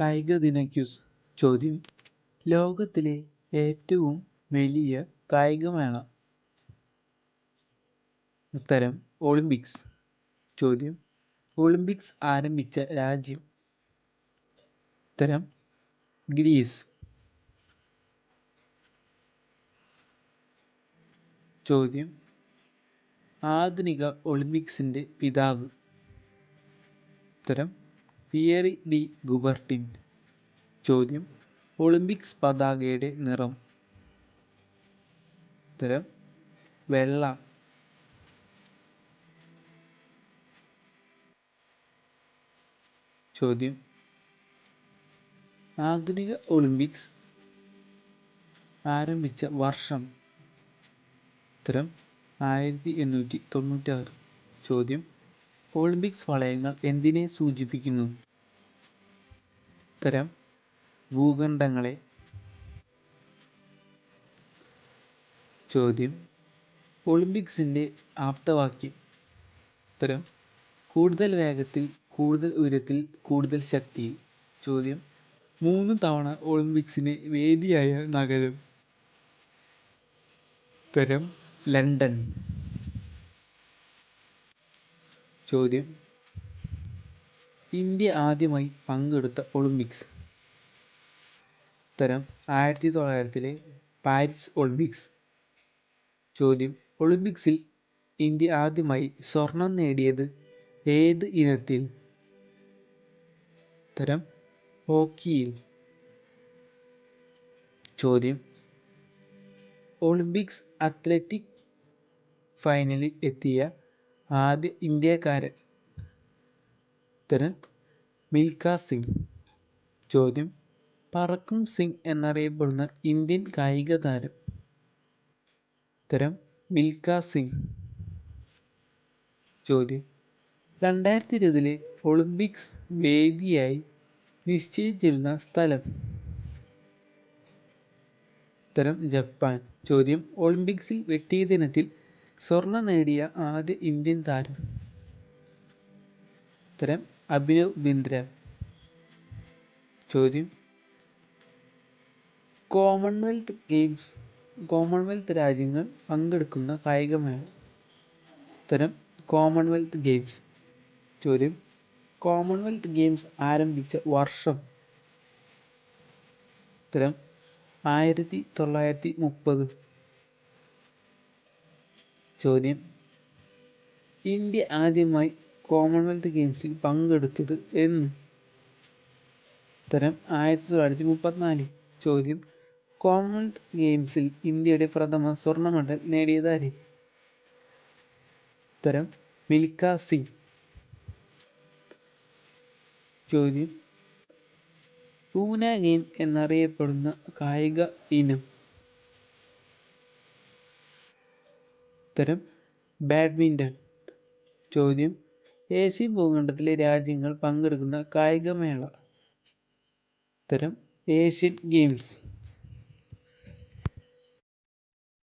കായിക ദിന ക്യൂസ് ചോദ്യം. ലോകത്തിലെ ഏറ്റവും വലിയ കായികമേള. ഉത്തരം ഒളിമ്പിക്സ്. ചോദ്യം ഒളിമ്പിക്സ് ആരംഭിച്ച രാജ്യം. ഉത്തരം ഗ്രീസ്. ചോദ്യം ആധുനിക ഒളിമ്പിക്സിന്റെ പിതാവ്. ഉത്തരം പിയറി ഡി ഗുബർട്ടിൻ ചോദ്യം. ഒളിമ്പിക്സ് പതാകയുടെ നിറം. ഉത്തരം വെള്ള. ചോദ്യം. ആധുനിക ഒളിമ്പിക്സ് ആരംഭിച്ച വർഷം. ഉത്തരം ആയിരത്തി എണ്ണൂറ്റി തൊണ്ണൂറ്റാറ് ചോദ്യം. ഒളിമ്പിക്സ് വളയങ്ങൾ എന്തിനെ സൂചിപ്പിക്കുന്നു? ഉത്തരം ഭൂഖണ്ഡങ്ങളെ. ചോദ്യം. ഒളിമ്പിക്സിന്റെ ആപ്തവാക്യം. ഉത്തരം. കൂടുതൽ വേഗത്തിൽ കൂടുതൽ ഉയരത്തിൽ കൂടുതൽ ശക്തി ചോദ്യം. മൂന്ന് തവണ ഒളിമ്പിക്സിന് വേദിയായ നഗരം. ഉത്തരം. ലണ്ടൻ. ചോദ്യം. ഇന്ത്യ ആദ്യമായി പങ്കെടുത്ത ഒളിമ്പിക്സ് ഉത്തരം ആയിരത്തി തൊള്ളായിരത്തിലെ പാരീസ് ഒളിമ്പിക്സ്. ചോദ്യം ഒളിമ്പിക്സിൽ ഇന്ത്യ ആദ്യമായി സ്വർണം നേടിയത് ഏത് ഇനത്തിൽ? ഉത്തരം ഹോക്കിയിൽ. ചോദ്യം ഒളിമ്പിക്സ് അത്ലറ്റിക് ഫൈനലിൽ എത്തിയ ആദ്യ ഇന്ത്യക്കാരൻ ഉത്തരം മിൽഖ സിംഗ്. ചോദ്യം പറക്കും സിംഗ് എന്നറിയപ്പെടുന്ന ഇന്ത്യൻ കായിക താരം. ഉത്തരം മിൽഖ സിംഗ്. ചോദ്യം രണ്ടായിരത്തി ഇരുപതിലെ ഒളിമ്പിക്സ് വേദിയായി നിശ്ചയിച്ചിരുന്ന സ്ഥലം? ഉത്തരം ജപ്പാൻ. ചോദ്യം ഒളിമ്പിക്സിൽ വ്യക്തിഗത സ്വർണം നേടിയ ആദ്യ ഇന്ത്യൻ താരം? ഉത്തരം അഭിനവ് ബിന്ദ്ര. ചോദ്യം. കോമൺവെൽത്ത് ഗെയിംസ് കോമൺവെൽത്ത് രാജ്യങ്ങൾ പങ്കെടുക്കുന്ന കായികമേള ഉത്തരം കോമൺവെൽത്ത് ഗെയിംസ്. ചോദ്യം. കോമൺവെൽത്ത് ഗെയിംസ് ആരംഭിച്ച വർഷം. ഉത്തരം ആയിരത്തി തൊള്ളായിരത്തി മുപ്പത് ചോദ്യം. ഇന്ത്യ ആദ്യമായി കോമൺവെൽത്ത് ഗെയിംസിൽ പങ്കെടുത്തത് എന്ന്. ഉത്തരം ആയിരത്തി തൊള്ളായിരത്തി മുപ്പത്തിനാല് ചോദ്യം കോമൺവെൽത്ത് ഗെയിംസിൽ ഇന്ത്യയുടെ പ്രഥമ സ്വർണ മെഡൽ നേടിയതാര്? ഉത്തരം മിൽക്ക സിംഗ്. ചോദ്യം പൂന ഗെയിം എന്നറിയപ്പെടുന്ന കായിക ഇനം. ഉത്തരം ബാഡ്മിന്റൺ ചോദ്യം ഏഷ്യൻ ഭൂഖണ്ഡത്തിലെ രാജ്യങ്ങൾ പങ്കെടുക്കുന്ന കായികമേള. ഉത്തരം ഏഷ്യൻ ഗെയിംസ്